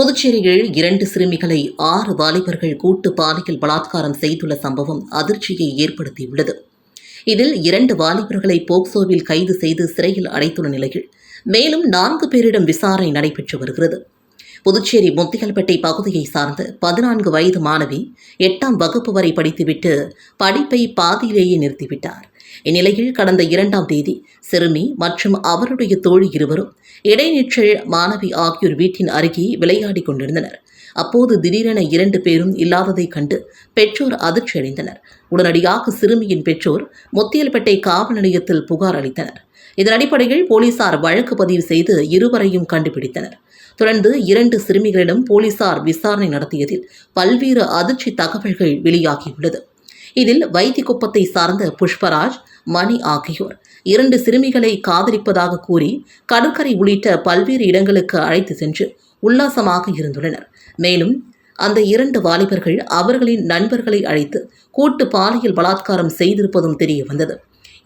புதுச்சேரியில் இரண்டு சிறுமிகளை ஆறு வாலிபர்கள் கூட்டு பாலியல் பலாத்காரம் செய்துள்ள சம்பவம் அதிர்ச்சியை ஏற்படுத்தியுள்ளது. இதில் இரண்டு வாலிபர்களை போக்சோவில் கைது செய்து சிறையில் அடைத்துள்ள நிலையில் மேலும் நான்கு பேரிடம் விசாரணை நடைபெற்று வருகிறது. புதுச்சேரி முத்திகல்பேட்டை பகுதியை சார்ந்த பதினான்கு வயது மாணவி எட்டாம் வகுப்பு வரை படித்துவிட்டு படிப்பை பாதியிலேயே நிறுத்திவிட்டார். இந்நிலையில் கடந்த இரண்டாம் தேதி சிறுமி மற்றும் அவருடைய தோழி இருவரும் இடைநிற்றல் மாணவி ஆகியோர் வீட்டின் அருகே விளையாடிக் கொண்டிருந்தனர். அப்போது திடீரென இரண்டு பேரும் இல்லாததைக் கண்டு பெற்றோர் அதிர்ச்சியடைந்தனர். உடனடியாக சிறுமியின் பெற்றோர் முத்தியல்பேட்டை காவல் நிலையத்தில் புகார் அளித்தனர். இதன் அடிப்படையில் போலீசார் வழக்கு பதிவு செய்து இருவரையும் கண்டுபிடித்தனர். தொடர்ந்து இரண்டு சிறுமிகளிடம் போலீசார் விசாரணை நடத்தியதில் பல்வேறு அதிர்ச்சி தகவல்கள் வெளியாகியுள்ளது. இதில் வைத்திக்குப்பத்தை சார்ந்த புஷ்பராஜ் மணி ஆகியோர். இரண்டு சிறுமிகளை காதலிப்பதாக கூறி கடற்கரை உள்ளிட்ட பல்வேறு இடங்களுக்கு அழைத்து சென்று உல்லாசமாக இருந்துள்ளனர். மேலும் அந்த இரண்டு வாலிபர்கள் அவர்களின் நண்பர்களை அழைத்து கூட்டு பாலியல் பலாத்காரம் செய்திருப்பதும் தெரிய வந்தது.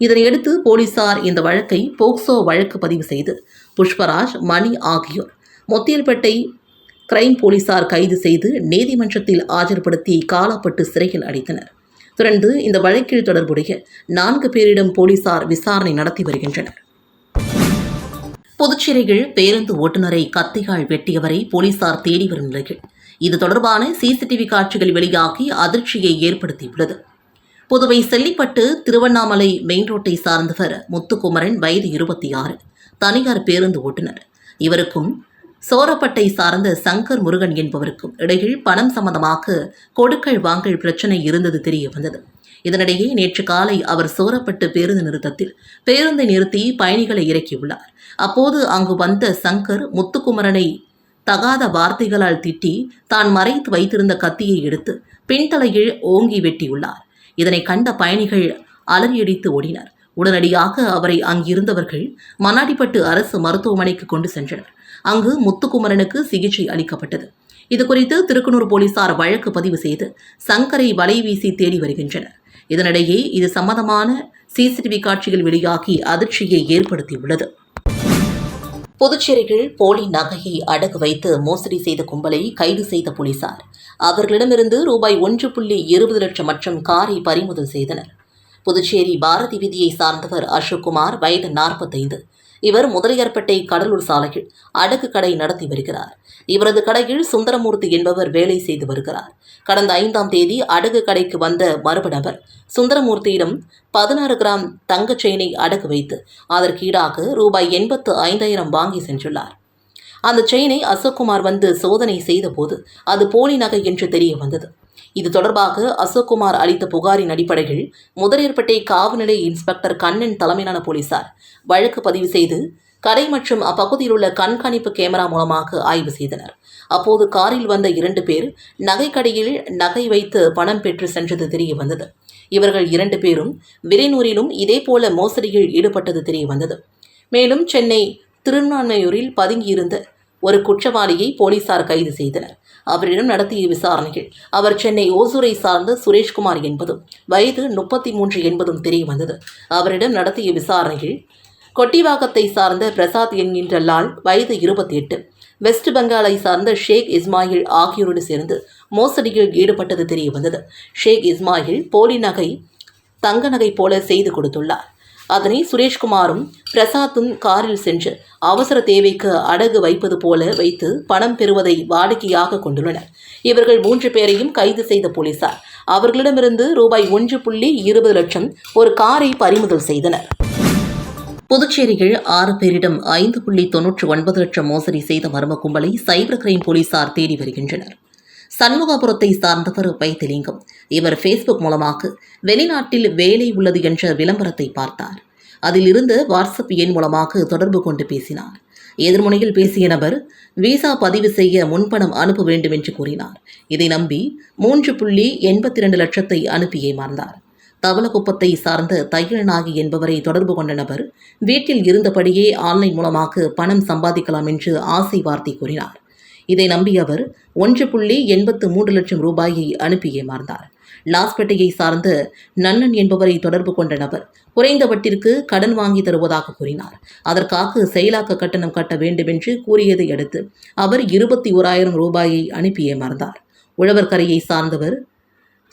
இதனையடுத்து போலீசார் இந்த வழக்கை போக்சோ வழக்கு பதிவு செய்து புஷ்பராஜ் மணி ஆகியோர் மொத்தியல்பேட்டை கிரைம் போலீசார் கைது செய்து நீதிமன்றத்தில் ஆஜர்படுத்தி காலாப்பட்டு சிறையில் அடைத்தனர். தொடர்ந்து இந்த வழக்கில் தொடர்புடைய நான்கு பேரிடம் போலீசார் விசாரணை நடத்தி வருகின்றனர். புதுச்சேரியில் பேருந்து ஓட்டுநரை கத்தியால் வெட்டியவரை போலீசார் தேடி வரும் நிலையில் இது தொடர்பான சிசிடிவி காட்சிகள் வெளியாகி அதிர்ச்சியை ஏற்படுத்தியுள்ளது. புதுவை செல்லிப்பட்டு திருவண்ணாமலை மெயின் ரோட்டை சார்ந்தவர் முத்துக்குமரன் வயது இருபத்தி ஆறு தனியார் பேருந்து ஓட்டுநர். இவருக்கும் சோரப்பட்டை சார்ந்த சங்கர் முருகன் என்பவருக்கும் இடையில் பணம் சம்பந்தமாக கொடுக்கல் வாங்கல் பிரச்சனை இருந்தது தெரிய வந்தது. இதனிடையே நேற்று காலை அவர் சோரப்பட்டு பேருந்து நிறுத்தத்தில் பேருந்தை நிறுத்தி பயணிகளை இறக்கியுள்ளார். அப்போது அங்கு வந்த சங்கர் முத்துக்குமரனை தகாத வார்த்தைகளால் திட்டி தான் மறைத்து வைத்திருந்த கத்தியை எடுத்து பின்தலையில் ஓங்கி வெட்டியுள்ளார். இதனை கண்ட பயணிகள் அலறியடித்து ஓடினர். உடனடியாக அவரை அங்கிருந்தவர்கள் மண்ணாடிப்பட்டு அரசு மருத்துவமனைக்கு கொண்டு சென்றனர். அங்கு முத்துக்குமரனுக்கு சிகிச்சை அளிக்கப்பட்டது. இதுகுறித்து திருக்குனூர் போலீசார் வழக்கு பதிவு செய்து சங்கரை வலை வீசி தேடி வருகின்றனர். இதனிடையே இது சம்பந்தமான சிசிடிவி காட்சிகள் வெளியாகி அதிர்ச்சியை ஏற்படுத்தியுள்ளது. புதுச்சேரியில் போலி நகையை அடகு வைத்து மோசடி செய்த கும்பலை கைது செய்த போலீசார். அவர்களிடமிருந்து ரூபாய் ஒன்று புள்ளி இருபது லட்சம் மற்றும் காரை பறிமுதல் செய்தனர். புதுச்சேரி பாரதி விதியை சார்ந்தவர் அசோக்குமார் வயது நாற்பத்தைந்து. இவர் முதலியார்பேட்டை கடலூர் சாலையில் அடகு கடை நடத்தி வருகிறார். இவரது கடையில் சுந்தரமூர்த்தி என்பவர் வேலை செய்து வருகிறார். கடந்த ஐந்தாம் தேதி அடகு கடைக்கு வந்த மர்ம நபர் சுந்தரமூர்த்தியிடம் பதினாறு கிராம் தங்கச் செயினை அடகு வைத்து அதற்கு ஈடாக ரூபாய் எண்பத்து ஐந்தாயிரம் வாங்கி சென்றுள்ளார். அந்த செயினை அசோக்குமார் வந்து சோதனை செய்தபோது அது போலி நகை என்று தெரிய வந்தது. இது தொடர்பாக அசோக்குமார் அளித்த புகாரின் அடிப்படையில் முதலேற்பட்டை காவல்நிலைய இன்ஸ்பெக்டர் கண்ணன் தலைமையிலான போலீசார் வழக்கு பதிவு செய்து கடை மற்றும் அப்பகுதியில் உள்ள கண்காணிப்பு கேமரா மூலமாக ஆய்வு செய்தனர். அப்போது காரில் வந்த இரண்டு பேர் நகைக்கடையில் நகை வைத்து பணம் பெற்று சென்றது தெரிய வந்தது இவர்கள் இரண்டு பேரும் விரைநூரிலும் இதேபோல மோசடியில் ஈடுபட்டது தெரிய வந்தது மேலும் சென்னை திருநான்மையூரில் பதுங்கியிருந்த ஒரு குற்றவாளியை போலீசார் கைது செய்தனர். அவரிடம் நடத்திய விசாரணையில் அவர் சென்னை ஓசூரை சார்ந்த சுரேஷ்குமார் என்பதும் வயது முப்பத்தி மூன்று என்பதும் தெரிய வந்தது அவரிடம் நடத்திய விசாரணையில் கொட்டிவாக்கத்தை சார்ந்த பிரசாத் என்கின்ற லால் வயது இருபத்தி எட்டு வெஸ்ட் பெங்காலை சார்ந்த ஷேக் இஸ்மாயில் ஆகியோரோடு சேர்ந்து மோசடியில் ஈடுபட்டது தெரிய வந்தது ஷேக் இஸ்மாயில் போலி நகை தங்க நகை போல செய்து கொடுத்துள்ளார். அதனை சுரேஷ்குமாரும் பிரசாத்தும் காரில் சென்று அவசர தேவைக்கு அடகு வைப்பது போல வைத்து பணம் பெறுவதை வாடிக்கையாக கொண்டுள்ளனர். இவர்கள் மூன்று பேரையும் கைது செய்த போலீசார். அவர்களிடமிருந்து ரூபாய் ஒன்று புள்ளி இருபது லட்சம் ஒரு காரை பறிமுதல் செய்தனர். புதுச்சேரியில் ஆறு பேரிடம் ஐந்து புள்ளி தொன்னூற்று ஒன்பது லட்சம் மோசடி செய்த மர்ம கும்பலை சைபர் கிரைம் போலீசார் தேடி வருகின்றனர். சண்முகபுரத்தை சார்ந்தவர் வைத்திலிங்கம். இவர் ஃபேஸ்புக் மூலமாக வெளிநாட்டில் வேலை உள்ளது என்ற விளம்பரத்தை பார்த்தார். அதில் இருந்து வாட்ஸ்அப் எண் மூலமாக தொடர்பு கொண்டு பேசினார். எதிர்முனையில் பேசிய நபர் விசா பதிவு செய்ய முன்பணம் அனுப்ப வேண்டும் என்று கூறினார். இதை நம்பி மூன்று புள்ளி எண்பத்தி இரண்டு லட்சத்தை அனுப்பி ஏமாந்தார். தவளக்குப்பத்தை சார்ந்த தையல்நாகி என்பவரை தொடர்பு கொண்ட நபர் வீட்டில் இருந்தபடியே ஆன்லைன் மூலமாக பணம் சம்பாதிக்கலாம் என்று ஆசை வார்த்தை கூறினார். இதை நம்பிய அவர் ஒன்று புள்ளி எண்பத்து மூன்று லட்சம் ரூபாயை அனுப்பி ஏமாந்தார். லாஸ்பேட்டையை சார்ந்த நன்னன் என்பவரை தொடர்பு கொண்ட நபர் குறைந்த வட்டிற்கு கடன் வாங்கி தருவதாக கூறினார். அதற்காக செயலாக்க கட்டணம் கட்ட வேண்டும் என்று கூறியதை அடுத்து அவர் இருபத்தி ஓராயிரம் ரூபாயை அனுப்பி ஏமாந்தார் உழவர்கரையை சார்ந்தவர்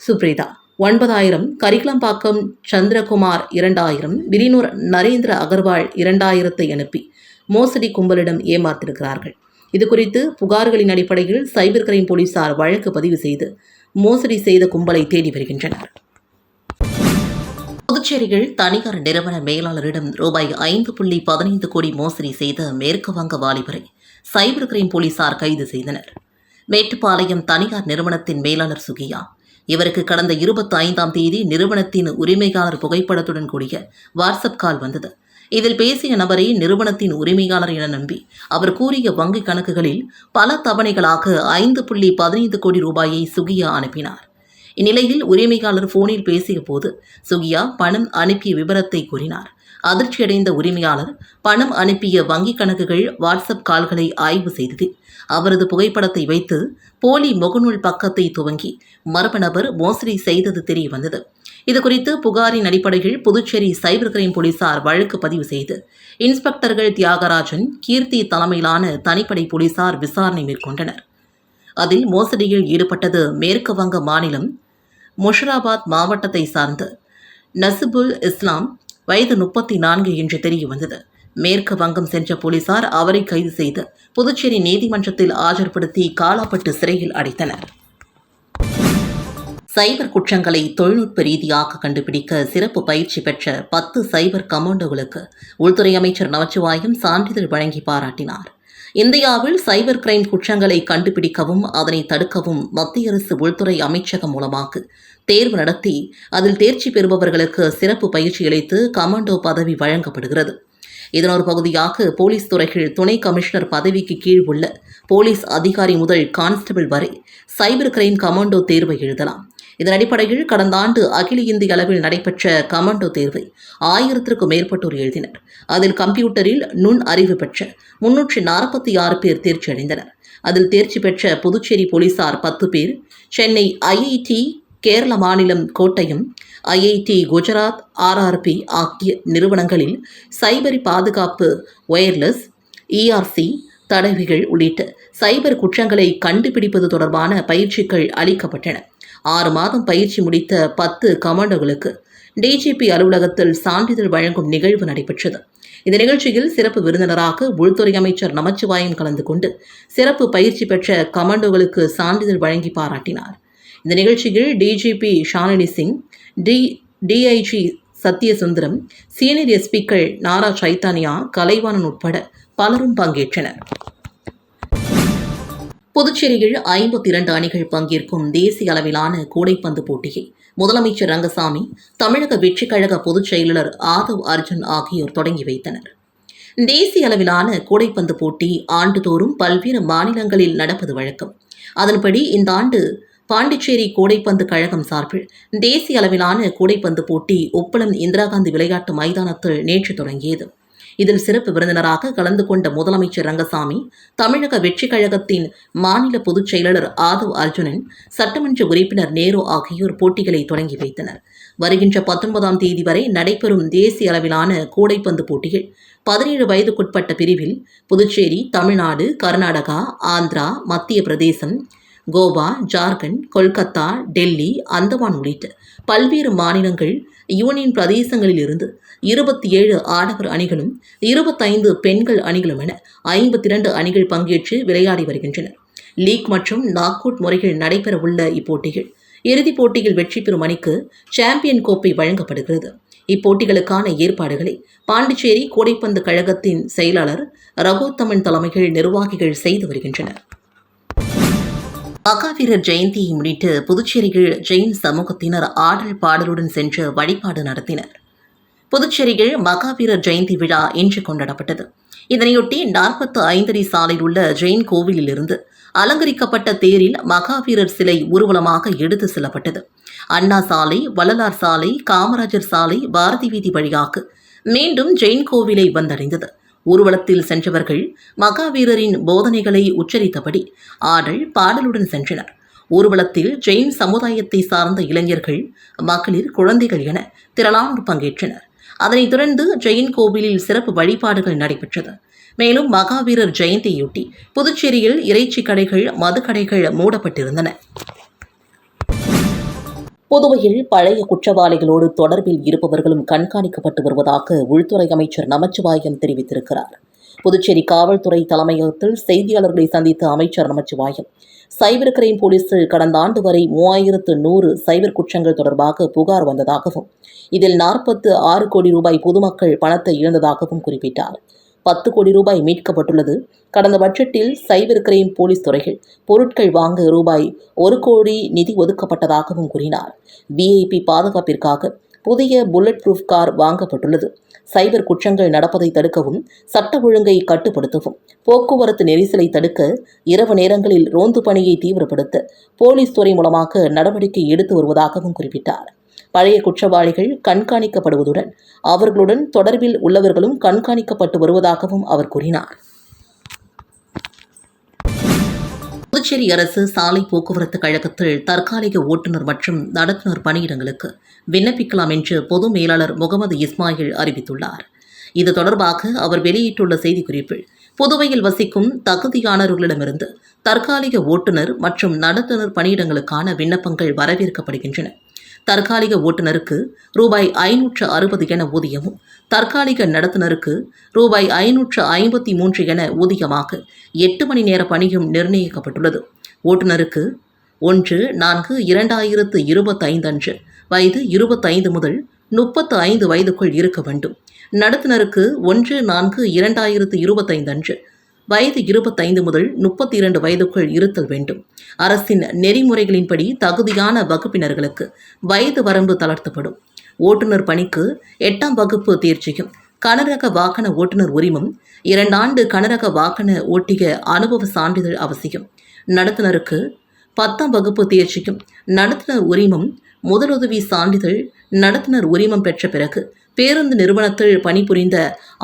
சுப்ரீதா. ஒன்பதாயிரம் கரிக்கலம்பாக்கம் சந்திரகுமார் இரண்டாயிரம் விரினூர் நரேந்திர அகர்வால் இரண்டாயிரத்தை அனுப்பி மோசடி கும்பலிடம் ஏமாத்திருக்கிறார்கள். இதுகுறித்து புகார்களின் அடிப்படையில் சைபர் கிரைம் போலீசார் வழக்கு பதிவு செய்து மோசடி செய்த கும்பலை தேடி வருகின்றனர். புதுச்சேரியில் தனியார் நிறுவன மேலாளரிடம் ரூபாய் ஐந்து புள்ளி பதினைந்து கோடி மோசடி செய்த மேற்கு வங்க வாலிபரை சைபர் கிரைம் போலீசார் கைது செய்தனர். மேட்டுப்பாளையம் தனியார் நிறுவனத்தின் மேலாளர் சுகியா இவருக்கு கடந்த இருபத்தி ஐந்தாம் தேதி நிறுவனத்தின் உரிமையாளர் புகைப்படத்துடன் கூடிய வாட்ஸ்அப் கால் வந்தது. இதில் பேசிய நபரை நிறுவனத்தின் உரிமையாளர் என நம்பி அவர் கூறிய வங்கிக் கணக்குகளில் பல தவணைகளாக ஐந்து புள்ளி பதினைந்து கோடி ரூபாயை சுகியா அனுப்பினார். இந்நிலையில் உரிமையாளர் போனில் பேசிய போது சுகியா பணம் அனுப்பிய விவரத்தை கூறினார். அதிர்ச்சியடைந்த உரிமையாளர் பணம் அனுப்பிய வங்கிக் கணக்குகள் வாட்ஸ்அப் கால்களை ஆய்வு செய்தது. அவரது புகைப்படத்தை வைத்து போலி முகநூல் பக்கத்தை துவங்கி மர்ம நபர் மோசடி செய்தது தெரிய வந்தது இதுகுறித்து புகாரின் அடிப்படையில் புதுச்சேரி சைபர் கிரைம் போலீசார் வழக்கு பதிவு செய்து இன்ஸ்பெக்டர்கள் தியாகராஜன் கீர்த்தி தலைமையிலான தனிப்படை போலீசார் விசாரணை மேற்கொண்டனர். அதில் மோசடியில் ஈடுபட்டது மேற்கு வங்க மாநிலம் முஷராபாத் மாவட்டத்தை சார்ந்த நசிபுல் இஸ்லாம் வயது முப்பத்தி நான்கு என்று தெரிய வந்தது மேற்கு வங்கம் சென்ற போலீசார் அவரை கைது செய்து புதுச்சேரி நீதிமன்றத்தில் ஆஜர்படுத்தி காலாப்பட்டு சிறையில் அடைத்தனர். சைபர் குற்றங்களை தொழில்நுட்ப ரீதியாக கண்டுபிடிக்க சிறப்பு பயிற்சி பெற்ற பத்து சைபர் கமாண்டோகளுக்கு உள்துறை அமைச்சர் நமச்சிவாயம் சான்றிதழ் வழங்கி பாராட்டினார். இந்தியாவில் சைபர் கிரைம் குற்றங்களை கண்டுபிடிக்கவும் அதனை தடுக்கவும் மத்திய அரசு உள்துறை அமைச்சகம் மூலமாக தேர்வு நடத்தி அதில் தேர்ச்சி பெறுபவர்களுக்கு சிறப்பு பயிற்சி அளித்து கமாண்டோ பதவி வழங்கப்படுகிறது. இதன் ஒரு பகுதியாக போலீஸ் துறைகள் துணை கமிஷனர் பதவிக்கு கீழ் உள்ள போலீஸ் அதிகாரி முதல் கான்ஸ்டபிள் வரை சைபர் கிரைம் கமாண்டோ தேர்வை எழுதலாம். இதன் அடிப்படையில் கடந்த ஆண்டு அகில இந்திய அளவில் நடைபெற்ற கமாண்டோ தேர்வை ஆயிரத்திற்கும் மேற்பட்டோர் எழுதினர். அதில் கம்ப்யூட்டரில் நுண் அறிவு பெற்ற முன்னூற்றி நாற்பத்தி ஆறு பேர் தேர்ச்சி அடைந்தனர். அதில் தேர்ச்சி பெற்ற புதுச்சேரி போலீசார் பத்து பேர் சென்னை ஐஐடி கேரள மாநிலம் கோட்டயம் ஐஐடி குஜராத் ஆர்ஆர்பி ஆகிய நிறுவனங்களில் சைபர் பாதுகாப்பு ஒயர்லெஸ் இஆர்சி தடவிகள் உள்ளிட்ட சைபர் குற்றங்களை கண்டுபிடிப்பது தொடர்பான பயிற்சிகள் அளிக்கப்பட்டன. ஆறு மாதம் பயிற்சி முடித்த பத்து கமாண்டோகளுக்கு டிஜிபி அலுவலகத்தில் சான்றிதழ் வழங்கும் நிகழ்வு நடைபெற்றது. இந்த நிகழ்ச்சியில் சிறப்பு விருந்தினராக உள்துறை அமைச்சர் நமச்சிவாயம் கலந்து கொண்டு சிறப்பு பயிற்சி பெற்ற கமாண்டோகளுக்கு சான்றிதழ் வழங்கி பாராட்டினார். இந்த நிகழ்ச்சியில் DGP Shalini Singh D DIG Sathyasundaram senior எஸ்பிக்கள் Nara Chaitanya Kalaivanan உட்பட பலரும் பங்கேற்றனர். புதுச்சேரியில் ஐம்பத்தி இரண்டு அணிகள் பங்கேற்கும் தேசிய அளவிலான கூடைப்பந்து போட்டியை முதலமைச்சர் ரங்கசாமி தமிழக வெற்றிக் கழக பொதுச் செயலாளர் ஆதவ் அர்ஜுன் ஆகியோர் தொடங்கி வைத்தனர். தேசிய அளவிலான கூடைப்பந்து போட்டி ஆண்டுதோறும் பல்வேறு மாநிலங்களில் நடப்பது வழக்கம். அதன்படி இந்த ஆண்டு பாண்டிச்சேரி கூடைப்பந்து கழகம் சார்பில் தேசிய அளவிலான கூடைப்பந்து போட்டி உப்பளம் இந்திரா காந்தி விளையாட்டு மைதானத்தில் நேற்று தொடங்கியது. இதில் சிறப்பு விருந்தினராக கலந்து கொண்ட முதலமைச்சர் ரங்கசாமி தமிழக வெற்றி கழகத்தின் மாநில பொதுச் செயலாளர் ஆதவ் அர்ஜுனன் சட்டமன்ற உறுப்பினர் நேரு ஆகியோர் போட்டிகளை தொடங்கி வைத்தனர். வருகின்ற பத்தொன்பதாம் தேதி வரை நடைபெறும் தேசிய அளவிலான கூடைப்பந்து போட்டியில் பதினேழு வயதுக்குட்பட்ட பிரிவில் புதுச்சேரி தமிழ்நாடு கர்நாடகா ஆந்திரா மத்திய பிரதேசம் கோவா ஜார்க்கண்ட் கொல்கத்தா டெல்லி அந்தமான் உள்ளிட்ட பல்வேறு மாநிலங்கள் யூனியன் பிரதேசங்களில் இருந்து இருபத்தி ஏழு ஆடவர் அணிகளும் இருபத்தைந்து பெண்கள் அணிகளும் என ஐம்பத்தி இரண்டு அணிகள் பங்கேற்று விளையாடி வருகின்றனர். லீக் மற்றும் நாக் அவுட் முறைகள் நடைபெறவுள்ள இப்போட்டிகள். இறுதிப் போட்டியில் வெற்றி பெறும் அணிக்கு சாம்பியன் கோப்பை வழங்கப்படுகிறது. இப்போட்டிகளுக்கான ஏற்பாடுகளை பாண்டிச்சேரி கூடைப்பந்து கழகத்தின் செயலாளர் ரகுத்தமன் தலைமையில் நிர்வாகிகள் செய்து வருகின்றனர். மகாவீரர் ஜெயந்தியை முன்னிட்டு புதுச்சேரியில் ஜெயின் சமூகத்தினர் ஆடல் பாடலுடன் சென்று வழிபாடு நடத்தினர். புதுச்சேரியில் மகாவீரர் ஜெயந்தி விழா இன்று கொண்டாடப்பட்டது. இதனையொட்டி நாற்பத்து ஐந்தடி சாலையில் உள்ள ஜெயின் கோவிலிலிருந்து அலங்கரிக்கப்பட்ட தேரில் மகாவீரர் சிலை ஊர்வலமாக எடுத்து செல்லப்பட்டது. அண்ணா சாலை வள்ளலார் சாலை காமராஜர் சாலை பாரதி வீதி வழியாக மீண்டும் ஜெயின் கோவிலை வந்தடைந்தது. ஊர்வலத்தில் சென்றவர்கள் மகாவீரரின் போதனைகளை உச்சரித்தபடி ஆடல் பாடலுடன் சென்றனர். ஊர்வலத்தில் ஜெயின் சமுதாயத்தை சார்ந்த இளைஞர்கள் மகளிர் குழந்தைகள் என திரளானோர் பங்கேற்றனர். அதனைத் தொடர்ந்து ஜெயின் கோவிலில் சிறப்பு வழிபாடுகள் நடைபெற்றது. மேலும் மகாவீரர் ஜெயந்தியொட்டி புதுச்சேரியில் இறைச்சி கடைகள் மதுக்கடைகள் மூடப்பட்டிருந்தன. புதுவையில் பழைய குற்றவாளிகளோடு தொடர்பில் இருப்பவர்களும் கண்காணிக்கப்பட்டு வருவதாக உள்துறை அமைச்சர் நமச்சிவாயம் தெரிவித்திருக்கிறார். புதுச்சேரி காவல்துறை தலைமையகத்தில் செய்தியாளர்களை சந்தித்த அமைச்சர் நமச்சிவாயம். சைபர் கிரைம் போலீஸில் கடந்த ஆண்டு வரை மூவாயிரத்து நூறு சைபர் குற்றங்கள் தொடர்பாக புகார் வந்ததாகவும் இதில் நாற்பத்து ஆறு கோடி ரூபாய் பொதுமக்கள் பணத்தை இழந்ததாகவும் குறிப்பிட்டார். பத்து கோடி ரூபாய் மீட்கப்பட்டுள்ளது. கடந்த பட்ஜெட்டில் சைபர் கிரைம் போலீஸ் துறைகள் பொருட்கள் வாங்க ரூபாய் ஒரு கோடி நிதி ஒதுக்கப்பட்டதாகவும் கூறினார். விஐபி பாதுகாப்பிற்காக புதிய புல்லட் ப்ரூஃப் கார் வாங்கப்பட்டுள்ளது. சைபர் குற்றங்கள் நடப்பதை தடுக்கவும் சட்ட ஒழுங்கை கட்டுப்படுத்தவும் போக்குவரத்து நெரிசலை தடுக்க இரவு நேரங்களில் ரோந்து பணியை தீவிரப்படுத்த போலீஸ் துறை மூலமாக நடவடிக்கை எடுத்து வருவதாகவும் குறிப்பிட்டார். பழைய குற்றவாளிகள் கண்காணிக்கப்படுவதுடன் அவர்களுடன் தொடர்பில் உள்ளவர்களும் கண்காணிக்கப்பட்டு வருவதாகவும் அவர் கூறினார். புதுச்சேரி அரசு சாலை போக்குவரத்து கழகத்தில் தற்காலிக ஓட்டுநர் மற்றும் நடத்துனர் பணியிடங்களுக்கு விண்ணப்பிக்கலாம் என்று பொது மேலாளர் முகமது இஸ்மாயில் அறிவித்துள்ளார். இது தொடர்பாக அவர் வெளியிட்டுள்ள செய்திக்குறிப்பில் புதுவையில் வசிக்கும் தகுதியானவர்களிடமிருந்து தற்காலிக ஓட்டுநர் மற்றும் நடத்துனர் பணியிடங்களுக்கான விண்ணப்பங்கள் வரவேற்கப்படுகின்றன. தற்காலிக ஓட்டுநருக்கு ரூபாய் ஐநூற்று அறுபது என ஊதியமும் தற்காலிக நடத்துனருக்கு ரூபாய் ஐநூற்று ஐம்பத்தி மூன்று என ஊதியமாக எட்டு மணி நேர பணியும் நிர்ணயிக்கப்பட்டுள்ளது. ஓட்டுநருக்கு ஒன்று நான்கு இரண்டாயிரத்து இருபத்தைந்து அன்று வயது இருபத்தைந்து முதல் முப்பத்து ஐந்து வயதுக்குள் இருக்க வேண்டும். நடத்துனருக்கு ஒன்று நான்கு இரண்டாயிரத்து இருபத்தைந்து அன்று வயது இருபத்தைந்து முதல் முப்பத்தி இரண்டு வயதுக்குள் இருத்தல் வேண்டும். அரசின் நெறிமுறைகளின்படி தகுதியான வகுப்பினர்களுக்கு வயது வரம்பு தளர்த்தப்படும். ஓட்டுநர் பணிக்கு எட்டாம் வகுப்பு தேர்ச்சியும் கனரக வாகன ஓட்டுநர் உரிமம் இரண்டாண்டு கனரக வாகன ஓட்டிய அனுபவ சான்றிதழ் அவசியம். நடத்துனருக்கு பத்தாம் வகுப்பு தேர்ச்சிக்கும் நடத்துனர் உரிமம் முதலுதவி சான்றிதழ் நடத்துனர் உரிமம் பெற்ற பிறகு பேருந்து நிறுவனத்தில் பணிபுரிந்த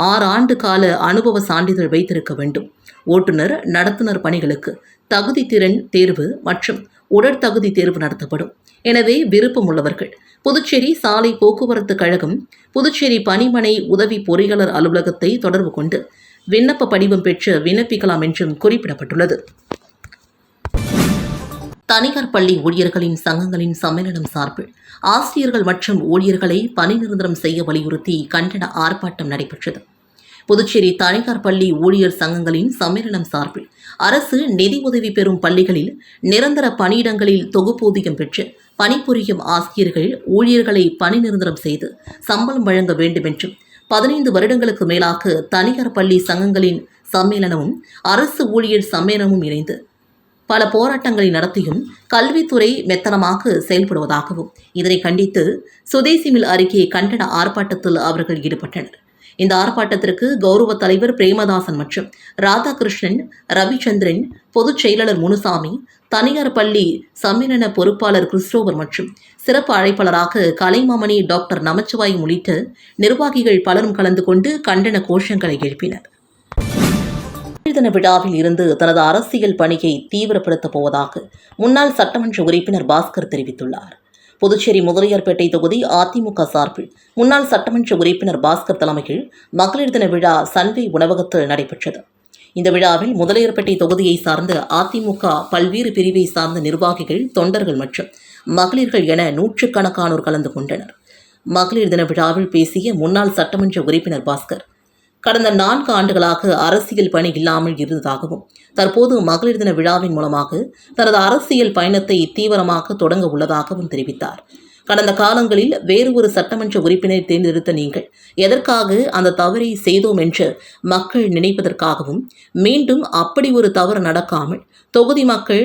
ஆறு ஆண்டு கால அனுபவ சான்றிதழ் வைத்திருக்க வேண்டும். ஓட்டுநர் நடத்துனர் பணிகளுக்கு தகுதி திறன் தேர்வு மற்றும் உடற்தகுதி தேர்வு நடத்தப்படும். எனவே விருப்பமுள்ளவர்கள் புதுச்சேரி சாலை போக்குவரத்து கழகம் புதுச்சேரி பணிமனை உதவி பொறியாளர் அலுவலகத்தை தொடர்பு கொண்டு விண்ணப்ப படிவம் பெற்று விண்ணப்பிக்கலாம் என்றும் குறிப்பிடப்பட்டுள்ளது. தனியார் பள்ளி ஊழியர்களின் சங்கங்களின் சம்மேளனம் சார்பில் ஆசிரியர்கள் மற்றும் ஊழியர்களை பணி நிரந்தரம் செய்ய வலியுறுத்தி கண்டன ஆர்ப்பாட்டம் நடைபெற்றது. புதுச்சேரி தனியார் பள்ளி ஊழியர் சங்கங்களின் சம்மேளனம் சார்பில் அரசு நிதி உதவி பெறும் பள்ளிகளில் நிரந்தர பணியிடங்களில் தொகுப்பூதியம் பெற்று பணிபுரியும் ஆசிரியர்கள் ஊழியர்களை பணி நிரந்தரம் செய்து சம்பளம் வழங்க வேண்டும் என்றும் பதினைந்து வருடங்களுக்கு மேலாக தனியார் பள்ளி சங்கங்களின் சம்மேளனமும் அரசு ஊழியர் சம்மேளனமும் இணைந்து பல போராட்டங்களை நடத்தியும் கல்வித்துறை மெத்தனமாக செயல்படுவதாகவும் இதனை கண்டித்து சுதேசி மில் அருகே கண்டன ஆர்ப்பாட்டத்தில் அவர்கள் ஈடுபட்டனர். இந்த ஆர்ப்பாட்டத்திற்கு கௌரவ தலைவர் பிரேமதாசன் மற்றும் ராதாகிருஷ்ணன் ரவிச்சந்திரன் பொதுச் செயலாளர் முனுசாமி தனியார் பள்ளி சம்மேளன பொறுப்பாளர் கிறிஸ்டோவர் மற்றும் சிறப்பு அழைப்பாளராக கலைமாமணி டாக்டர் நமச்சிவாயம் உள்ளிட்ட நிர்வாகிகள் பலரும் கலந்து கொண்டு கண்டன கோஷங்களை எழுப்பினர். தின விழாவில் இருந்து தனது அரசியல் பணியை தீவிரப்படுத்தப் போவதாக முன்னாள் சட்டமன்ற உறுப்பினர் பாஸ்கர் தெரிவித்துள்ளார். புதுச்சேரி முதலியார்பேட்டை தொகுதி அதிமுக சார்பில் முன்னாள் சட்டமன்ற உறுப்பினர் பாஸ்கர் தலைமையில் மகளிர் தின விழா சண்டை உணவகத்தில் நடைபெற்றது. இந்த விழாவில் முதலியார்பேட்டை தொகுதியை சார்ந்த அதிமுக பல்வேறு பிரிவை சார்ந்த நிர்வாகிகள் தொண்டர்கள் மற்றும் மகளிர்கள் என நூற்றுக்கணக்கானோர் கலந்து கொண்டனர். மகளிர் தின விழாவில் பேசிய முன்னாள் சட்டமன்ற உறுப்பினர் பாஸ்கர் கடந்த நான்கு ஆண்டுகளாக அரசியல் பணி இல்லாமல் இருந்ததாகவும் தற்போது மகளிர் தின விழாவின் மூலமாக தனது அரசியல் பயணத்தை தீவிரமாக தொடங்க உள்ளதாகவும் தெரிவித்தார். கடந்த காலங்களில் வேறு ஒரு சட்டமன்ற உறுப்பினரை தேர்ந்தெடுத்த நீங்கள் எதற்காக அந்த தவறை செய்தோம் என்று மக்கள் நினைப்பதற்காகவும் மீண்டும் அப்படி ஒரு தவறு நடக்காமல் தொகுதி மக்கள்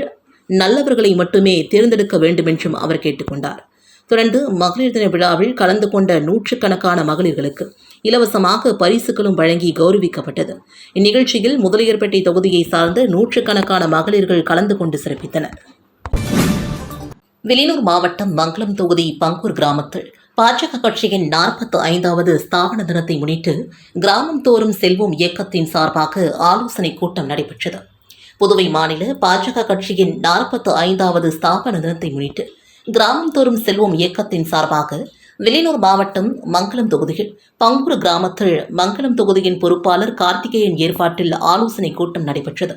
நல்லவர்களை மட்டுமே தேர்ந்தெடுக்க வேண்டும் என்றும் அவர் கேட்டுக்கொண்டார். தொடர்ந்து மகளிர் தின விழாவில் கலந்து கொண்ட நூற்றுக்கணக்கான மகளிர்களுக்கு இலவசமாக பரிசுகளும் வழங்கி கௌரவிக்கப்பட்டது. இந்நிகழ்ச்சியில் முதலியர்பேட்டை தொகுதியை சார்ந்த நூற்றுக்கணக்கான மகளிர்கள் கலந்து கொண்டு சிறப்பித்தனர். வெளியூர் மாவட்டம் மங்களம் தொகுதி பங்கூர் கிராமத்தில் பாஜக கட்சியின் நாற்பத்தி ஐந்தாவது ஸ்தாபன தினத்தை முன்னிட்டு கிராமம் தோறும் செல்வோம் இயக்கத்தின் சார்பாக ஆலோசனைக் கூட்டம் நடைபெற்றது. புதுவை மாநில பாஜக கட்சியின் நாற்பத்து ஐந்தாவது ஸ்தாபன தினத்தை முன்னிட்டு கிராமம் தோறும் செல்வோம் இயக்கத்தின் சார்பாக வெளியூர் மாவட்டம் மங்களம் தொகுதியில் பங்கூர் கிராமத்தில் மங்களம் தொகுதியின் பொறுப்பாளர் கார்த்திகேயன் ஏற்பாட்டில் ஆலோசனை கூட்டம் நடைபெற்றது.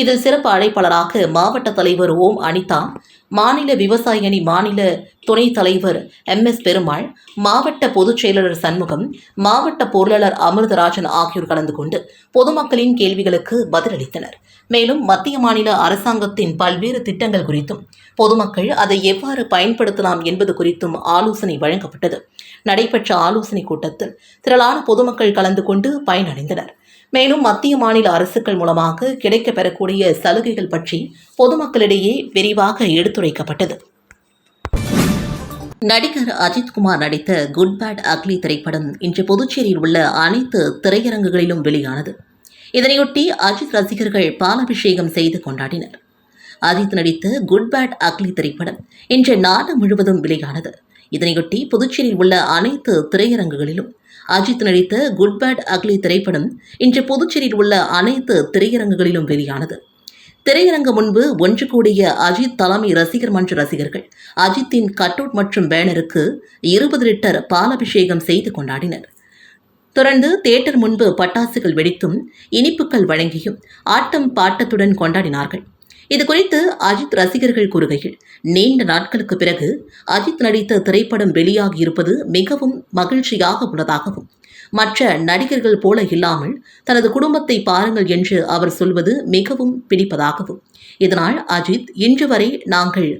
இதில் சிறப்பு அழைப்பாளராக மாவட்ட தலைவர் ஓம் அனிதா மாநில விவசாய அணி மாநில துணைத் தலைவர் எம் எஸ் பெருமாள் மாவட்ட பொதுச் செயலாளர் சண்முகம் மாவட்ட பொருளாளர் அமிர்தராஜன் ஆகியோர் கலந்து கொண்டு பொதுமக்களின் கேள்விகளுக்கு பதிலளித்தனர். மேலும் மத்திய மாநில அரசாங்கத்தின் பல்வேறு திட்டங்கள் குறித்தும் பொதுமக்கள் அதை எவ்வாறு பயன்படுத்தலாம் என்பது குறித்தும் ஆலோசனை வழங்கப்பட்டது. நடைபெற்ற ஆலோசனைக் கூட்டத்தில் திரளான பொதுமக்கள் கலந்து கொண்டு பயனடைந்தனர். மேலும் மத்திய மாநில அரசுகள் மூலமாக கிடைக்கப் பெறக்கூடிய சலுகைகள் பற்றி பொதுமக்களிடையே விரிவாக எடுத்துரைக்கப்பட்டது. நடிகர் அஜித்குமார் நடித்த குட் பேட் அக்லி திரைப்படம் இன்று புதுச்சேரியில் உள்ள அனைத்து திரையரங்குகளிலும் வெளியானது. இதனையொட்டி அஜித் ரசிகர்கள் பாலாபிஷேகம் செய்து கொண்டாடினர். அஜித் நடித்த குட் பேட் அக்லி திரைப்படம் இன்று நாடு முழுவதும் வெளியானது. இதனையொட்டி புதுச்சேரியில் உள்ள அனைத்து திரையரங்குகளிலும் அஜித் நடித்த குட் பேட் அக்லி திரைப்படம் இன்று புதுச்சேரியில் உள்ள அனைத்து திரையரங்குகளிலும் வெளியானது. திரையரங்கு முன்பு ஒன்று கூடிய அஜித் தலைமை ரசிகர் மன்ற ரசிகர்கள் அஜித்தின் கட்டவுட் மற்றும் பேனருக்கு இருபது லிட்டர் பாலாபிஷேகம் செய்து கொண்டாடினர். தொடர்ந்து தியேட்டர் முன்பு பட்டாசுகள் வெடித்தும் இனிப்புகள் வழங்கியும் ஆட்டம் பாட்டத்துடன் கொண்டாடினார்கள். இது குறித்து அஜித் ரசிகர்கள் கூறுகையில் நீண்ட நாட்களுக்கு பிறகு அஜித் நடித்த திரைப்படம் வெளியாகி இருப்பது மிகவும் மகிழ்ச்சியாக உள்ளதாகவும் மற்ற நடிகர்கள் போல இல்லாமல் தனது குடும்பத்தை பாருங்கள் என்று அவர் சொல்வது மிகவும் பிடிப்பதாகவும் இதனால் அஜித் இன்று வரை நாங்கள்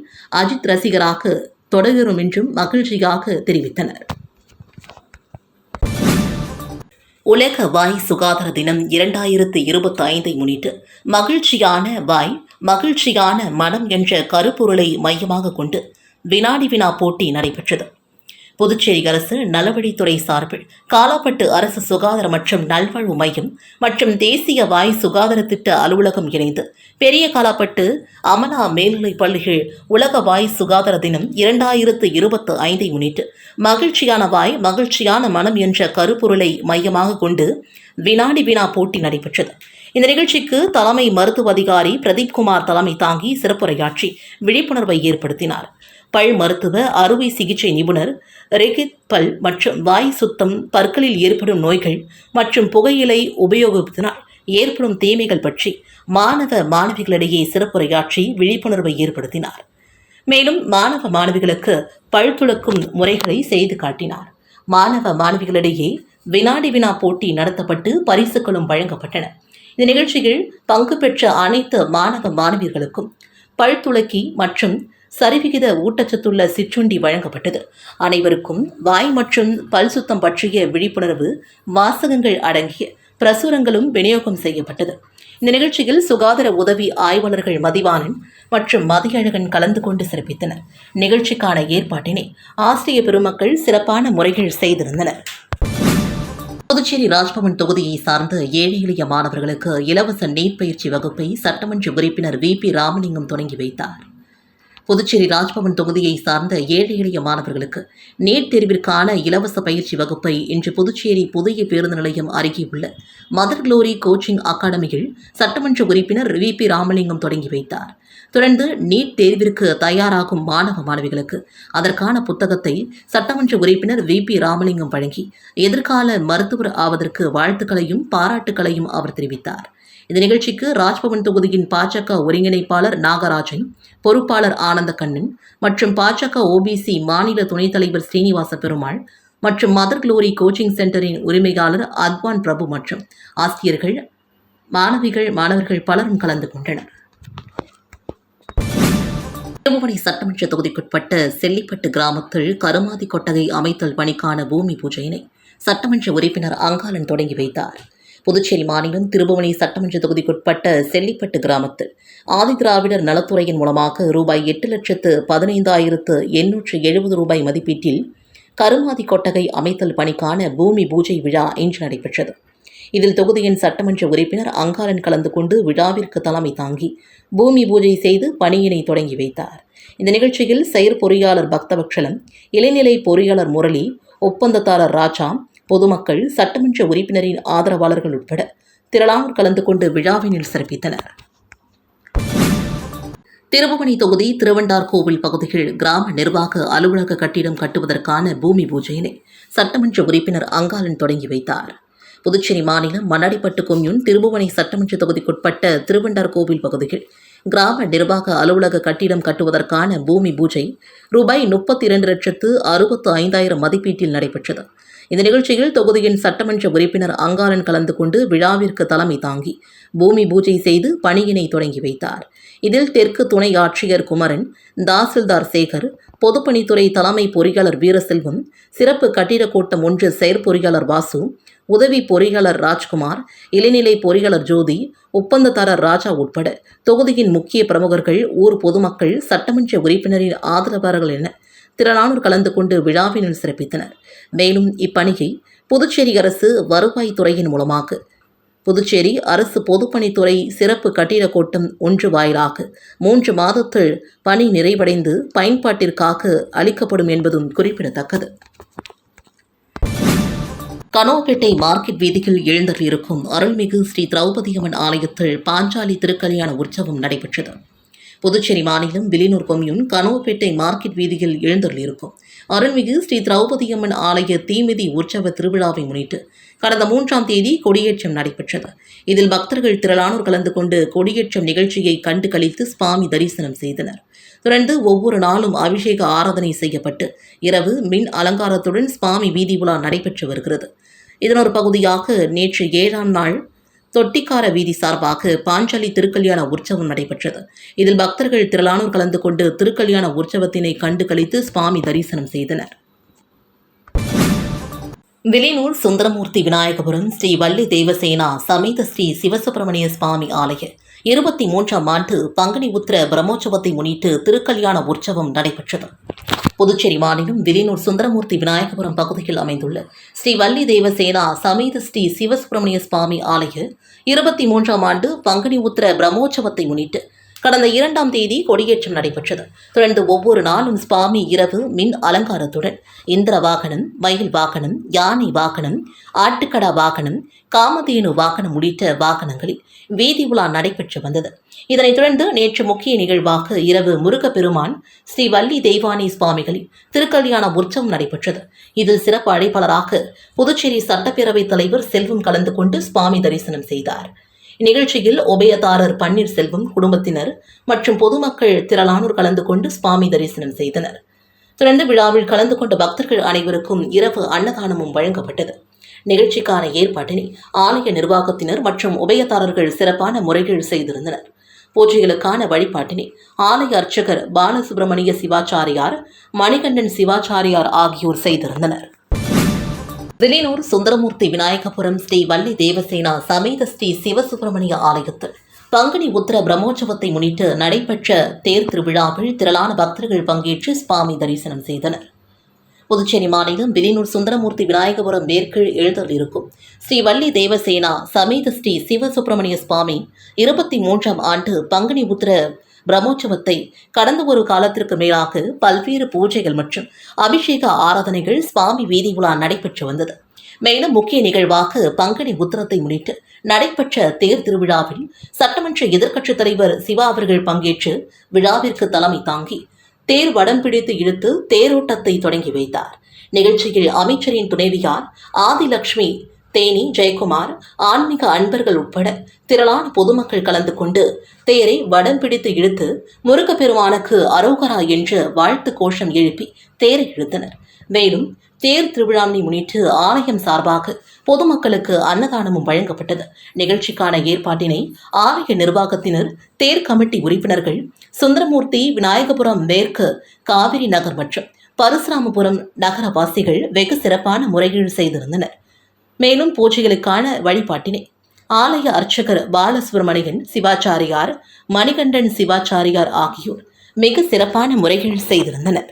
அஜித் ரசிகராக தொடர்கிறோம் என்றும் மகிழ்ச்சியாக தெரிவித்தனர். உலக வாய் சுகாதார தினம் இரண்டாயிரத்து இருபத்தி ஐந்தை முன்னிட்டு மகிழ்ச்சியான வாய் மகிழ்ச்சியான மனம் என்ற கருப்பொருளை மையமாக கொண்டு வினாடி வினா போட்டி நடைபெற்றது. புதுச்சேரி அரசு நலவழித்துறை சார்பில் காலாப்பட்டு அரசு சுகாதார மற்றும் நல்வாழ்வு மையம் மற்றும் தேசிய வாய் சுகாதார திட்ட அலுவலகம் இணைந்து பெரிய காலாப்பட்டு அமலா மேல்நிலைப் பள்ளிகள் உலக வாய் சுகாதார தினம் இரண்டாயிரத்து இருபத்து ஐந்தை முன்னிட்டு மகிழ்ச்சியான வாய் மகிழ்ச்சியான மனம் என்ற கருப்பொருளை மையமாக கொண்டு வினாடி வினா போட்டி நடைபெற்றது. இந்த நிகழ்ச்சிக்கு தலைமை மருத்துவ அதிகாரி பிரதீப் குமார் தலைமை தாங்கி சிறப்புரையாற்றி விழிப்புணர்வை ஏற்படுத்தினார். பல் மருத்துவ அறுவை சிகிச்சை நிபுணர் ரெகித் பல் மற்றும் வாய் சுத்தம் பற்களில் ஏற்படும் நோய்கள் மற்றும் புகையிலை உபயோகிப்பதனால் ஏற்படும் தீமைகள் பற்றி மாணவ மாணவிகளிடையே சிறப்புரையாற்றி விழிப்புணர்வை ஏற்படுத்தினார். மேலும் மாணவ மாணவிகளுக்கு பல் துளக்கும் முறைகளை செய்து காட்டினார். மாணவ மாணவிகளிடையே வினாடி வினா போட்டி நடத்தப்பட்டு பரிசுகளும் வழங்கப்பட்டன. இந்த நிகழ்ச்சியில் பங்கு பெற்ற அனைத்து மாணவ மாணவியர்களுக்கும் பல் துளக்கி மற்றும் சரிவிகித ஊட்டச்சத்துள்ள சிற்றுண்டி வழங்கப்பட்டது. அனைவருக்கும் வாய் மற்றும் பல் சுத்தம் பற்றிய விழிப்புணர்வு வாசகங்கள் அடங்கிய பிரசுரங்களும் விநியோகம் செய்யப்பட்டது. இந்த நிகழ்ச்சியில் சுகாதார உதவி ஆய்வாளர்கள் மதிவானன் மற்றும் மதியழகன் கலந்து கொண்டு சிறப்பித்தனர். நிகழ்ச்சிக்கான ஏற்பாட்டினை ஆசிரிய பெருமக்கள் சிறப்பான முறைகள் செய்திருந்தனர். புதுச்சேரி ராஜ்பவன் தொகுதியை சார்ந்த ஏழை எளிய மாணவர்களுக்கு இலவச நீட் பயிற்சி வகுப்பை சட்டமன்ற உறுப்பினர் வி பி ராமலிங்கம் தொடங்கி வைத்தார். புதுச்சேரி ராஜ்பவன் தொகுதியை சார்ந்த ஏழை எளிய மாணவர்களுக்கு நீட் தேர்விற்கான இலவச பயிற்சி வகுப்பை இன்று புதுச்சேரி புதிய பேருந்து நிலையம் அருகே உள்ள மதர் குளோரி கோச்சிங் அகாடமியில் சட்டமன்ற உறுப்பினர் வி. பி. ராமலிங்கம் தொடங்கி வைத்தார். தொடர்ந்து நீட் தேர்விற்கு தயாராகும் மாணவ மாணவிகளுக்கு அதற்கான புத்தகத்தை சட்டமன்ற உறுப்பினர் வி. பி. ராமலிங்கம் வழங்கி எதிர்கால மருத்துவர் ஆவதற்கு வாழ்த்துக்களையும் பாராட்டுக்களையும் அவர் தெரிவித்தார். இந்த நிகழ்ச்சிக்கு ராஜ்பவன் தொகுதியின் பாஜக ஒருங்கிணைப்பாளர் நாகராஜன் பொறுப்பாளர் ஆனந்த கண்ணன் மற்றும் பாஜக ஓபிசி மாநில துணைத் தலைவர் ஸ்ரீனிவாச பெருமாள் மற்றும் மதர் குளோரி கோச்சிங் சென்டரின் உரிமையாளர் அத்வான் பிரபு மற்றும் ஆசிரியர்கள் மாணவிகள் மாணவர்கள் பலரும் கலந்து கொண்டனர். திருமுவனை சட்டமன்ற தொகுதிக்குட்பட்ட செல்லிப்பட்டு கிராமத்தில் கருமாதி கொட்டகை அமைத்தல் பணிக்கான பூமி பூஜையினை சட்டமன்ற உறுப்பினர் அங்காளன் தொடங்கி வைத்தார். புதுச்சேரி மாநிலம் திருபுவனி சட்டமன்ற தொகுதிக்குட்பட்ட செல்லிப்பட்டு கிராமத்தில் ஆதிதிராவிடர் நலத்துறையின் மூலமாக ரூபாய் எட்டு லட்சத்து பதினைந்தாயிரத்து எண்ணூற்று எழுபது ரூபாய் மதிப்பீட்டில் கருமாதி கொட்டகை அமைத்தல் பணிக்கான பூமி பூஜை விழா இன்று நடைபெற்றது. இதில் தொகுதியின் சட்டமன்ற உறுப்பினர் அங்காரன் கலந்து கொண்டு விழாவிற்கு தலைமை தாங்கி பூமி பூஜை செய்து பணியினை தொடங்கி வைத்தார். இந்த நிகழ்ச்சியில் செயற் பொறியாளர் பக்தபக்ஷலம் இளைநிலை பொறியாளர் முரளி ஒப்பந்ததாரர் ராஜா பொதுமக்கள் சட்டமன்ற உறுப்பினரின் ஆதரவாளர்கள் உட்பட திரளானோர் கலந்து கொண்டு விழாவினில் சிறப்பித்தனர். திருபுவனை தொகுதி திருவண்டார்கோவில் பகுதியில் கிராம நிர்வாக அலுவலக கட்டிடம் கட்டுவதற்கான பூமி பூஜையினை சட்டமன்ற உறுப்பினர் அங்காளன் தொடங்கி வைத்தார். புதுச்சேரி மாநிலம் மண்ணாடிப்பட்டு கொம்யூன் திருபுவனை சட்டமன்ற தொகுதிக்குட்பட்ட திருவண்டார்கோவில் பகுதியில் கிராம நிர்வாக அலுவலக கட்டிடம் கட்டுவதற்கான பூமி பூஜை ரூபாய் முப்பத்தி இரண்டு லட்சத்து அறுபத்து ஐந்தாயிரம் மதிப்பீட்டில் நடைபெற்றது. இந்த நிகழ்ச்சியில் தொகுதியின் சட்டமன்ற உறுப்பினர் அங்காரன் கலந்து கொண்டு விழாவிற்கு தலைமை தாங்கி பூமி பூஜை செய்து பணியினை தொடங்கி வைத்தார். இதில் தெற்கு துணை ஆட்சியர் குமரன் தாசில்தார் சேகர் பொதுப்பணித்துறை தலைமை பொறியாளர் வீரசெல்வம் சிறப்பு கட்டிடக் கூட்டம் ஒன்று செயற்பொறியாளர் வாசு உதவி பொறியாளர் ராஜ்குமார் இளநிலை பொறியாளர் ஜோதி ஒப்பந்ததாரர் ராஜா உட்பட தொகுதியின் முக்கிய பிரமுகர்கள் ஊர் பொதுமக்கள் சட்டமன்ற உறுப்பினரின் ஆதரவாளர்கள் என திரளானோர் கலந்து கொண்டு விழாவினில் சிறப்பித்தனர். மேலும் இப்பணியை புதுச்சேரி அரசு வருவாய் துறையின் மூலமாக புதுச்சேரி அரசு பொதுப்பணித்துறை சிறப்பு கட்டிடக் கோட்டம் ஒன்று வாயிலாக மூன்று மாதத்தில் பணி நிறைவடைந்து பயன்பாட்டிற்காக அளிக்கப்படும் என்பதும் குறிப்பிடத்தக்கது. கனோபேட்டை மார்க்கெட் வீதியில் எழுந்தள்ளிருக்கும் அருள்மிகு ஸ்ரீ திரௌபதியம்மன் ஆலயத்தில் பாஞ்சாலி திருக்கல்யாண உற்சவம் நடைபெற்றது. புதுச்சேரி மாநிலம் விலினூர் கொம்யூன் கனவுப்பேட்டை மார்க்கெட் வீதியில் எழுந்தள்ளிருக்கும் அருள்மிகு ஸ்ரீ திரௌபதியம்மன் ஆலய தீமிதி உற்சவ திருவிழாவை முன்னிட்டு கடந்த மூன்றாம் தேதி கொடியேற்றம் நடைபெற்றது. இதில் பக்தர்கள் திரளானோர் கலந்து கொண்டு கொடியேற்றம் நிகழ்ச்சியை கண்டு கழித்து சுவாமி தரிசனம் செய்தனர். தொடர்ந்து ஒவ்வொரு நாளும் அபிஷேக ஆராதனை செய்யப்பட்டு இரவு மின் அலங்காரத்துடன் சுவாமி வீதி உலா நடைபெற்று வருகிறது. இதன் ஒரு பகுதியாக நேற்று ஏழாம் நாள் தொட்டிக்கார வீதி சார்பாக பாஞ்சாலி திருக்கல்யாண உற்சவம் நடைபெற்றது. இதில் பக்தர்கள் திரளானோர் கலந்து கொண்டு திருக்கல்யாண உற்சவத்தினை கண்டு கழித்து சுவாமி தரிசனம் செய்தனர். விலைநூல் சுந்தரமூர்த்தி விநாயகபுரம் ஸ்ரீ வள்ளி தேவசேனா சமேத ஸ்ரீ சிவசுப்பிரமணிய சுவாமி ஆலய இருபத்தி மூன்றாம் ஆண்டு பங்குனி உத்திர பிரம்மோற்சவத்தை முன்னிட்டு திருக்கல்யாண உற்சவம் நடைபெற்றது. புதுச்சேரி மாநிலம் விலினூர் சுந்தரமூர்த்தி விநாயகபுரம் பகுதியில் அமைந்துள்ள ஸ்ரீ வள்ளி தேவசேனா சமேத ஸ்ரீ சிவசுப்பிரமணிய சுவாமி ஆலய இருபத்தி மூன்றாம் ஆண்டு பங்குனி உத்திர பிரம்மோற்சவத்தை முன்னிட்டு கடந்த இரண்டாம் தேதி கொடியேற்றம் நடைபெற்றது. தொடர்ந்து ஒவ்வொரு நாளும் சுவாமி இரவு மின் அலங்காரத்துடன் இந்திர வாகனம் மயில் வாகனம் யானை வாகனம் ஆட்டுக்கடா வாகனம் காமதேனு வாகனம் உள்ளிட்ட வாகனங்களில் வீதி உலா நடைபெற்று வந்தது. இதனைத் தொடர்ந்து நேற்று முக்கிய நிகழ்வாக இரவு முருகப்பெருமான் ஸ்ரீ வள்ளி தெய்வானி சுவாமிகளின் திருக்கல்யாண உற்சவம் நடைபெற்றது. இதில் சிறப்பு அழைப்பாளராக புதுச்சேரி சட்டப்பேரவைத் தலைவர் செல்வம் கலந்து கொண்டு சுவாமி தரிசனம் செய்தார். இந்நிகழ்ச்சியில் உபயதாரர் பன்னீர்செல்வம் குடும்பத்தினர் மற்றும் பொதுமக்கள் திரளானோர் கலந்து கொண்டு சுவாமி தரிசனம் செய்தனர். தொடர்ந்து விழாவில் கலந்து கொண்ட பக்தர்கள் அனைவருக்கும் இரவு அன்னதானமும் வழங்கப்பட்டது. நிகழ்ச்சிக்கான ஏற்பாட்டினை ஆலய நிர்வாகத்தினர் மற்றும் உபயதாரர்கள் சிறப்பான முறைகள் செய்திருந்தனர். பூஜைகளுக்கான வழிபாட்டினை ஆலய அர்ச்சகர் பாலசுப்பிரமணிய சிவாச்சாரியார் மணிகண்டன் சிவாச்சாரியார் ஆகியோர் செய்திருந்தனர். வில்லியனூர் சுந்தரமூர்த்தி விநாயகபுரம் ஸ்ரீ வள்ளி தேவசேனா சமேத ஸ்ரீ சிவசுப்பிரமணிய ஆலயத்தில் பங்குனி உத்திர பிரம்மோற்சவத்தை முன்னிட்டு நடைபெற்ற தேர் திருவிழாவில் திரளான பக்தர்கள் பங்கேற்று சுவாமி தரிசனம் செய்தனர். புதுச்சேரி மாநிலம் வில்லியனூர் சுந்தரமூர்த்தி விநாயகபுரம் மேற்கில் எழுதலிருக்கும் ஸ்ரீ வள்ளி தேவசேனா சமேத ஸ்ரீ சிவசுப்பிரமணிய சுவாமி இருபத்தி மூன்றாம் ஆண்டு பங்குனி உத்திர பிரம்மோற்சவத்தை கடந்த ஒரு காலத்திற்கு மேலாக பல்வேறு பூஜைகள் மற்றும் அபிஷேக ஆராதனைகள் சுவாமி வீதி உலா நடைபெற்று வந்தது. மேலும் முக்கிய நிகழ்வாக பங்குனி உத்திரத்தை முன்னிட்டு நடைபெற்ற தேர் திருவிழாவில் சட்டமன்ற எதிர்க்கட்சித் தலைவர் சிவா அவர்கள் பங்கேற்று விழாவிற்கு தலைமை தாங்கி தேர் வடம் பிடித்து இழுத்து தேரோட்டத்தை தொடங்கி வைத்தார். நிகழ்ச்சியில் அமைச்சரின் துணைவியார் ஆதிலட்சுமி தேனி ஜெயக்குமார் ஆன்மீக அன்பர்கள் உட்பட திரளான பொதுமக்கள் கலந்து கொண்டு தேரை வடம் பிடித்து இழுத்து முருகப்பெருமானுக்கு அரோகரா என்று வாழ்த்து கோஷம் எழுப்பி தேரை இழுத்தனர். மேலும் தேர் திருவிழாவினை முன்னிட்டு ஆலயம் சார்பாக பொதுமக்களுக்கு அன்னதானமும் வழங்கப்பட்டது. நிகழ்ச்சிக்கான ஏற்பாட்டினை ஆலய நிர்வாகத்தினர் தேர் கமிட்டி உறுப்பினர்கள் சுந்தரமூர்த்தி விநாயகபுரம் மேற்கு காவிரி நகர் மற்றும் பரசுராமபுரம் நகரவாசிகள் வெகு சிறப்பான முறையில் செய்திருந்தனர். மேலும் பூஜைகளுக்கான வழிபாட்டினை. ஆலய அர்ச்சகர் பாலசுப்ரமணியன் சிவாச்சாரியார் மணிகண்டன் சிவாச்சாரியார் ஆகியோர் மிக சிறப்பான முறைகள் செய்திருந்தனர்.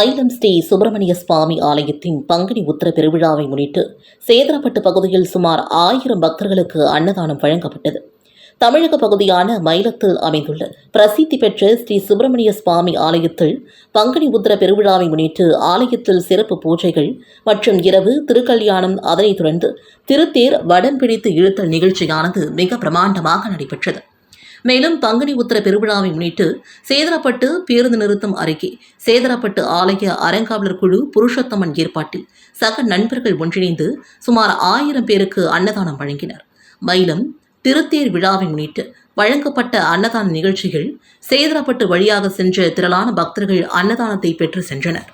சைலம் ஸ்ரீ சுப்பிரமணிய சுவாமி ஆலயத்தின் பங்குனி உத்திர பெருவிழாவை முன்னிட்டு சேதரப்பட்டு பகுதியில் சுமார் ஆயிரம் பக்தர்களுக்கு அன்னதானம் வழங்கப்பட்டது. தமிழக பகுதியான மயிலத்தில் அமைந்துள்ள பிரசித்தி பெற்ற ஸ்ரீ சுப்பிரமணிய சுவாமி ஆலயத்தில் பங்குனி உத்திர பெருவிழாவை முன்னிட்டு ஆலயத்தில் சிறப்பு பூஜைகள் மற்றும் இரவு திருக்கல்யாணம். அதனைத் தொடர்ந்து திருத்தேர் வடம் பிடித்து இழுத்தல் நிகழ்ச்சியானது மிக பிரமாண்டமாக நடைபெற்றது. மேலும் பங்குனி உத்தர பெருவிழாவை முன்னிட்டு சேதரப்பட்டு பேருந்து நிறுத்தும் அருகே சேதரப்பட்டு ஆலய அறங்காவலர் குழு புருஷோத்தமன் ஏற்பாட்டில் சக நண்பர்கள் ஒன்றிணைந்து சுமார் ஆயிரம் பேருக்கு அன்னதானம் வழங்கினர். மயிலம் திருத்தேர் விழாவை முன்னிட்டு வழங்கப்பட்ட அன்னதான நிகழ்ச்சிகள் சேதரப்பட்டு வழியாக சென்ற திரளான பக்தர்கள் அன்னதானத்தை பெற்று சென்றனர்.